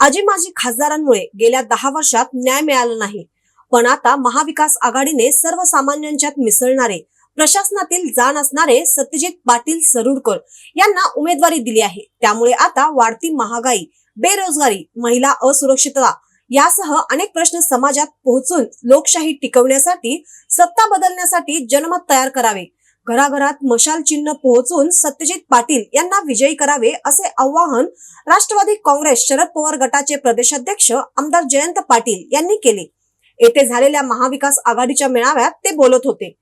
आजी माजी खासदारांमुळे गेल्या दहा वर्षात न्याय मिळाला नाही. पण आता महाविकास आघाडीने सर्वसामान्यांच्यात मिसळणारे प्रशासनातील जाण असणारे सत्यजित पाटील सरुडकर यांना उमेदवारी दिली आहे. त्यामुळे आता वाढती महागाई बेरोजगारी महिला असुरक्षितता यासह अनेक प्रश्न समाजात पोहोचून लोकशाही टिकवण्यासाठी सत्ता बदलण्यासाठी जनमत तयार करावे. घराघरात मशाल चिन्ह पोहोचून सत्यजित पाटील यांना विजयी करावे असे आवाहन राष्ट्रवादी काँग्रेस शरद पवार गटाचे प्रदेशाध्यक्ष आमदार जयंत पाटील यांनी केले. येथे झालेल्या महाविकास आघाडीच्या मेळाव्यात ते बोलत होते.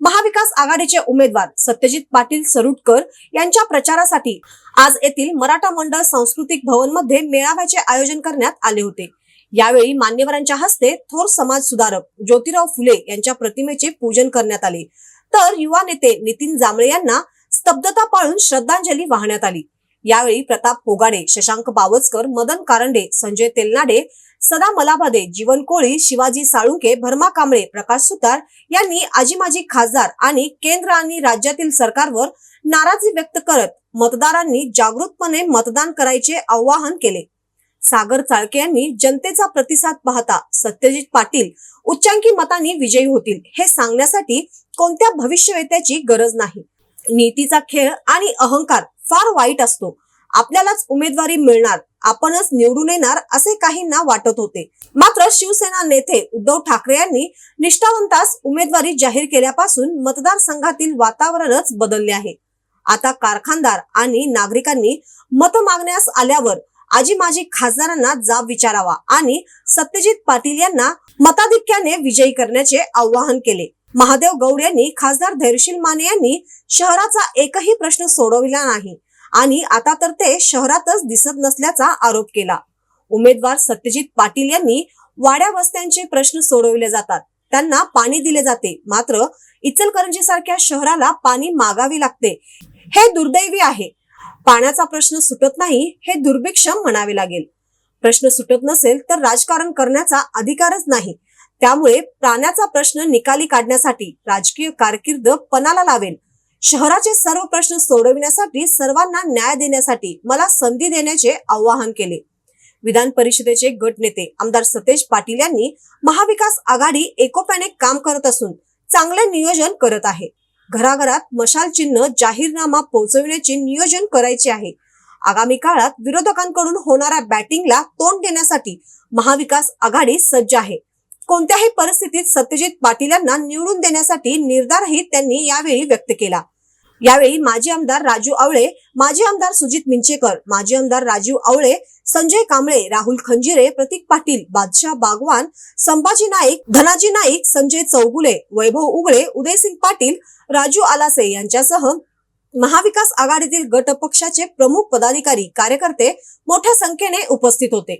महाविकास आघाडीचे उमेदवार सत्यजित पाटील सरुटकर यांच्या प्रचारासाठी आज येथील मराठा मंडळ सांस्कृतिक भवनमध्ये मेळाव्याचे आयोजन करण्यात आले होते. यावेळी मान्यवरांच्या हस्ते थोर समाज सुधारक ज्योतिराव फुले यांच्या प्रतिमेचे पूजन करण्यात आले. तर युवा नेते नितीन जांभळे यांना स्तब्धता पाळून श्रद्धांजली वाहण्यात आली. यावेळी प्रताप होगाडे शशांक बावचकर मदन कारंडे संजय तेलनाडे सदा मलाभादे जीवन कोळी शिवाजी साळुंके भरमा कांबळे प्रकाश सुतार यांनी आजी माजी खासदार आणि केंद्र आणि राज्यातील सरकारवर नाराजी व्यक्त करत मतदारांनी जागृतपणे मतदान करायचे आवाहन केले. सागर चाळके यांनी जनतेचा प्रतिसाद पाहता सत्यजित पाटील उच्चांकी मतांनी विजयी होतील हे सांगण्यासाठी कोणत्या भविष्यवेत्याची गरज नाही. नीतीचा खेळ आणि अहंकार फार वाईट असतो. आपल्यालाच उमेदवारी मिळणार आपणच निवडून येणार असे काहींना वाटत होते. मात्र शिवसेना नेते उद्धव ठाकरे यांनी निष्ठावंतास उमेदवारी जाहीर केल्यापासून मतदारसंघातील वातावरणच बदलले आहे. आता कारखानदार आणि नागरिकांनी मत मागण्यास आल्यावर आजी माजी खासदारांना जाब विचारावा आणि सत्यजित पाटील यांना मताधिक्याने विजयी करण्याचे आवाहन केले. महादेव गौड यांनी खासदार धैर्यशील माने यांनी शहराचा एकही प्रश्न सोडविला नाही. आणि आता तर ते शहरातच दिसत नसल्याचा आरोप केला. उमेदवार सत्यजित पाटील यांनी वाड्या वस्त्यांचे प्रश्न सोडवले जातात. त्यांना पाणी दिले जाते. मात्र इचलकरंजी सारख्या शहराला पाणी मागावे लागते. हे दुर्दैवी आहे. पाण्याचा प्रश्न सुटत नाही हे दुर्भिक्ष म्हणावे लागेल. प्रश्न सुटत नसेल तर राजकारण करण्याचा अधिकारच नाही. त्यामुळे प्राण्याचा प्रश्न निकाली काढण्यासाठी राजकीय कारकीर्द पणाला लावेल. शहराचे सर्व प्रश्न सोडविण्यासाठी सर्वांना न्याय देण्यासाठी मला संधी देण्याचे आवाहन केले. विधान परिषदेचे गटनेते आमदार सतेज पाटील यांनी महाविकास आघाडी एकोप्याने काम करत असून चांगले नियोजन करत आहे. घराघरात मशाल चिन्ह जाहीरनामा पोहोचविण्याचे नियोजन करायचे आहे. आगामी काळात विरोधकांकडून होणाऱ्या बॅटिंगला तोंड देण्यासाठी महाविकास आघाडी सज्ज आहे. कोणत्याही परिस्थितीत सत्यजित पाटील यांना निवडून देण्यासाठी निर्धारही त्यांनी यावेळी व्यक्त केला. यावेळी माजी आमदार राजू आवळे माजी आमदार सुजित मिंचेकर माजी आमदार राजीव आवळे संजय कांबळे राहुल खंजिरे प्रतीक पाटील बादशाह बागवान संभाजी नाईक धनाजी नाईक संजय चौगुले वैभव उगळे उदयसिंग पाटील राजू आलासे यांच्यासह महाविकास आघाडीतील गट पक्षाचे प्रमुख पदाधिकारी कार्यकर्ते मोठ्या संख्येने उपस्थित होते.